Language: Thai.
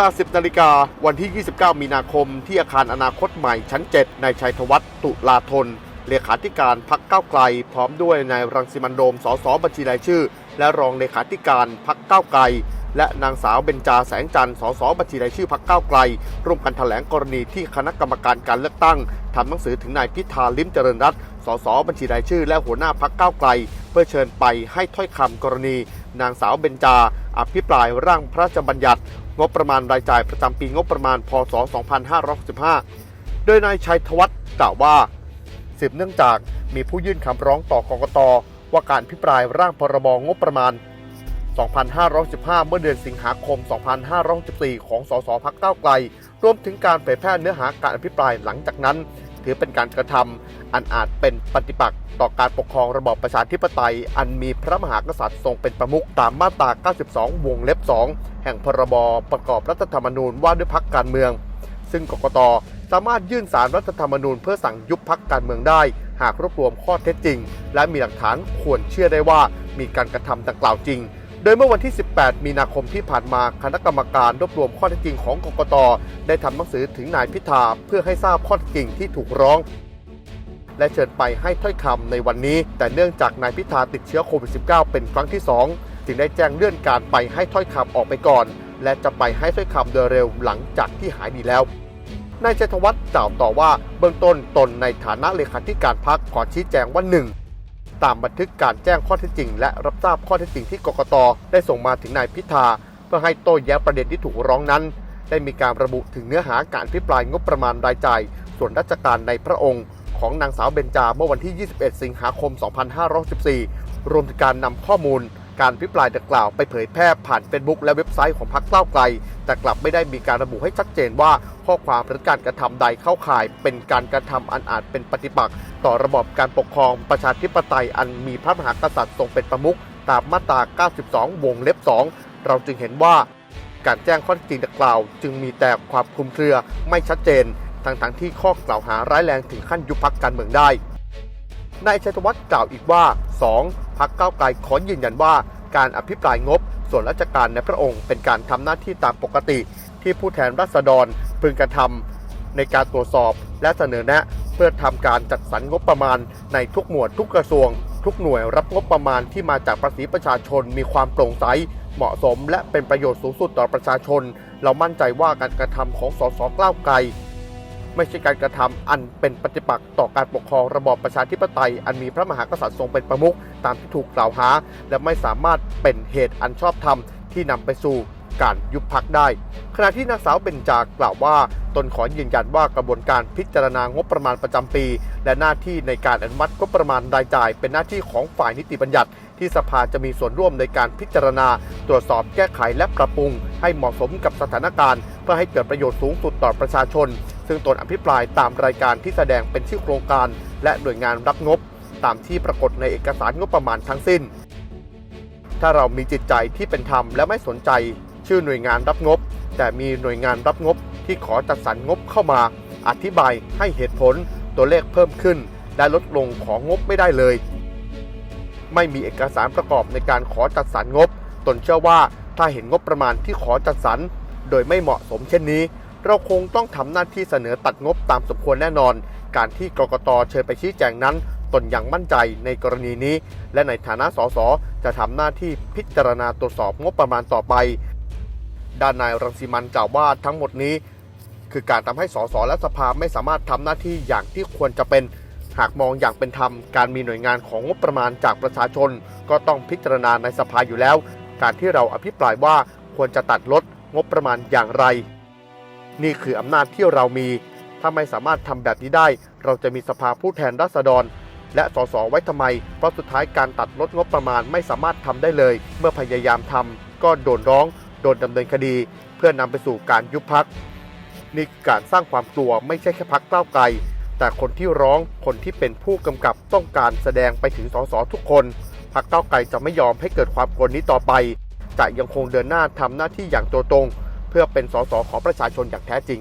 ลา 10 นาฬิกาวันที่ 29 มีนาคม ที่อาคารอนาคตใหม่ชั้น 7 ในชัยธวัฒน์ตุลาธน เลขาธิการพักเก้าวไกล พร้อมด้วยนายรังสิมันโรมสสบัญชีรายชื่อ และรองเลขาธิการพักเก้าวไกล และนางสาวเบญจาแสงจันทร์สสบัญชีรายชื่อพักเก้าวไกล ร่วมกันแถลงกรณีที่คณะกรรมการการเลือกตั้งทำหนังสือถึงนายพิธาลิมเจริญรัตน์ สสบัญชีรายชื่อ และหัวหน้าพักเก้าวไกล เพื่อเชิญไปให้ถ้อยคำกรณี นางสาวเบญจา อภิปรายร่างพระราชบัญญัติ งบประมาณรายจ่ายประจำปีงบประมาณพศ 2565 โดยนายชัยธวัฒน์กล่าวว่าสืบเนื่องจากมีผู้ยื่นคำร้องต่อกกตว่าการพิปรายร่างพรบงบประมาณ 2515 เมื่อเดือนสิงหาคม 2564ของ สสพักเก้าไกล รวมถึงการเผยแพร่เนื้อหาการอภิปรายหลังจากนั้น ถือเป็นการกระทำ อันอาจเป็นปฏิปักษ์ต่อการปกครองระบอบประชาธิปไตย อันมีพระมหากษัตริย์ทรงเป็นประมุขตามมาตรา 92 วงเล็บ 2 แห่งพรบประกอบรัฐธรรมนูญว่าด้วยพักการเมือง ซึ่งกกตสามารถยื่นสารรัฐธรรมนูญเพื่อสั่งยุบพักการเมืองได้ หากรวบรวมข้อเท็จจริง และมีหลักฐานควรเชื่อได้ว่ามีการกระทำดังกล่าวจริงโดยเมื่อวันที่ 18 มีนาคมที่ผ่านมา คณะกรรมการรวบรวมข้อเท็จจริงของกกต ได้ทำหนังสือถึงนายพิธาเพื่อให้ทราบข้อเท็จจริงที่ถูกร้อง และเชิญไปให้ถ้อยคำในวันนี้ แต่เนื่องจากนายพิธาติดเชื้อโควิด -19 เป็นครั้งที่ 2 จึงได้แจ้งเลื่อนการไปให้ถ้อยคำออกไปก่อน และจะไปให้ถ้อยคำโดยเร็วหลังจากที่หายดีแล้วนายชัยธวัฒน์กล่าวต่อว่าเบื้องต้นตนในฐานะเลขาธิการพักขอชี้แจงว่าหนึ่งตามบันทึกการแจ้งข้อเท็จจริง และรับทราบข้อเท็จจริงที่กกตได้ส่งมาถึงนายพิธา เพื่อให้โต้แย้งประเด็นที่ถูกร้องนั้น ได้มีการระบุถึงเนื้อหาการพิปรายงบประมาณรายจ่ายส่วนราชการในพระองค์ ของนางสาวเบญจาเมื่อวันที่ 21 สิงหาคม 2514รวมถึงการนำข้อมูลการพิปรายดังกล่าวไปเผยแพร่ผ่านเฟซบุ๊กและเว็บไซต์ของพรรคก้าวไกล แต่กลับไม่ได้มีการระบุให้ชัดเจนว่าข้อความหรือการกระทำใดเข้าข่าย เป็นการกระทำอันอาจเป็นปฏิปักษ์ต่อระบอบการปกครองประชาธิปไตยอันมีพระมหากษัตริย์ทรงเป็นประมุขตามมาตรา 92 วงเล็บ 2 เราจึงเห็นว่า การแจ้งข้อเท็จจริงดังกล่าว จึงมีแต่ความคลุมเครือไม่ชัดเจน ทั้งๆที่ข้อกล่าวหาร้ายแรงถึงขั้นยุบพักการเมืองได้ นายชัยธวัฒน์กล่าวอีกว่า 2. พักเก้าไกลขอยืนยันว่า การอภิปรายงบ ส่วนราชการในพระองค์เป็นการทำหน้าที่ตามปกติ ที่ผู้แทนราษฎรพึงกระทำในการตรวจสอบและเสนอแนะเพื่อทำการจัดสรรงบประมาณในทุกหมวดทุกกระทรวง ทุกหน่วยรับงบประมาณที่มาจากภาษีประชาชนมีความโปร่งใสเหมาะสม และเป็นประโยชน์สูงสุดต่อประชาชน เรามั่นใจว่าการกระทำของสสกล้าวไกล ไม่ใช่การกระทำอันเป็นปฏิปักษ์ต่อการปกครองระบอบประชาธิปไตย อันมีพระมหากษัตริย์ทรงเป็นประมุขตามที่ถูกกล่าวหา และไม่สามารถเป็นเหตุอันชอบธรรมที่นำไปสู่การยุบพักได้ ขณะที่นางสาวเบญจากล่าวว่าตนขอยืนยันว่ากระบวนการพิจารณางบประมาณประจำปี และหน้าที่ในการอนุมัติงบประมาณรายจ่าย เป็นหน้าที่ของฝ่ายนิติบัญญัติ ที่สภาจะมีส่วนร่วมในการพิจารณา ตรวจสอบแก้ไขและปรับปรุง ให้เหมาะสมกับสถานการณ์ เพื่อให้เกิดประโยชน์สูงสุดต่อประชาชน ซึ่งตนอภิปรายตามรายการที่แสดงเป็นชื่อโครงการ และหน่วยงานรับงบ ตามที่ปรากฏในเอกสารงบประมาณทั้งสิ้น ถ้าเรามีจิตใจที่เป็นธรรมและไม่สนใจ ชื่อหน่วยงานรับงบ แต่มีหน่วยงานรับงบ ที่ขอจัดสรรงบเข้ามา อธิบายให้เหตุผล ตัวเลขเพิ่มขึ้น และลดลงของงบไม่ได้เลย ไม่มีเอกสารประกอบในการขอจัดสรรงบ ตนเชื่อว่าถ้าเห็นงบประมาณที่ขอจัดสรรโดยไม่เหมาะสมเช่นนี้ เราคงต้องทำหน้าที่เสนอตัดงบตามสมควรแน่นอน การที่กกตเชิญไปชี้แจงนั้นตนยังมั่นใจในกรณีนี้ และในฐานะสสจะทำหน้าที่พิจารณาตรวจสอบงบประมาณต่อไป ด้านนายรังสิมันกล่าวว่าทั้งหมดนี้ คือการทำให้สสและสภาไม่สามารถทำหน้าที่อย่างที่ควรจะเป็น หากมองอย่างเป็นธรรม การมีหน่วยงานของงบประมาณจากประชาชน ก็ต้องพิจารณาในสภาอยู่แล้ว การที่เราอภิปรายว่าควรจะตัดลดงบประมาณอย่างไร นี่คืออำนาจที่เรามี ถ้าไม่สามารถทำแบบนี้ได้ เราจะมีสภาผู้แทนราษฎร และสสไว้ทำไม เพราะสุดท้ายการตัดลดงบประมาณไม่สามารถทำได้เลย เมื่อพยายามทำก็โดนร้อง โดนดำเนินคดี เพื่อนำไปสู่การยุบพักนี่การสร้างความกลัวไม่ใช่แค่พักเก้าไกล แต่คนที่ร้องคนที่เป็นผู้กำกับต้องการแสดงไปถึงสสทุกคนพักเก้าไกลจะไม่ยอมให้เกิดความกลัวนี้ต่อไป จะยังคงเดินหน้าทำหน้าที่อย่างตัวตรง พื่อเป็นสสของประชาชนอย่างแท้จริง